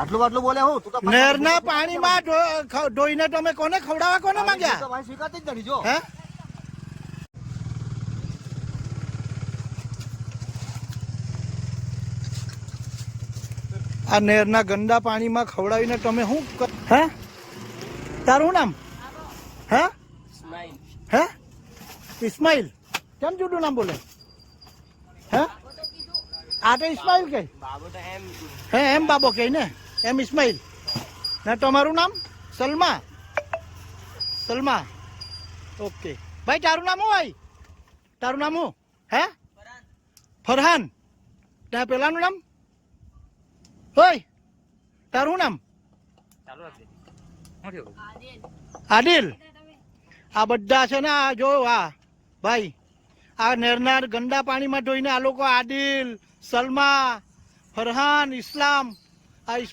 આટલું આટલું બોલે હું? તું તો નહેરના પાણીમાં ઢોઈને તમે કોને ખવડાવવા કોને તો માંગ્યા? ભાઈ સ્વીકારતી જ નથી જો. હે? આ નહેરના ગંદા પાણીમાં ખવડાવીને તમે શું હે? તારું નામ? હે? હે? ઇસ્માઇલ. કેમ જુદું નામ બોલે? હે? આ તો ઇસ્માઇલ કે. હે એમ બાબો કે ને? એમ ઇસ્માઇલ. ને તમારું નામ સલમા. સલમા. ઓકે. ભાઈ, તારું નામ શું ભાઈ તારું નામ શું? હે? ફરહાન. ત્યાં પેલાનું નામ? હોય. તારું નામ? આદિલ. આ બધા છે ને, આ જો, આ. ભાઈ, આ નેરનાર ગંદા પાણીમાં ધોઈને આ લોકો આદિલ, સલમા, ફરહાન, ઇસ્લામ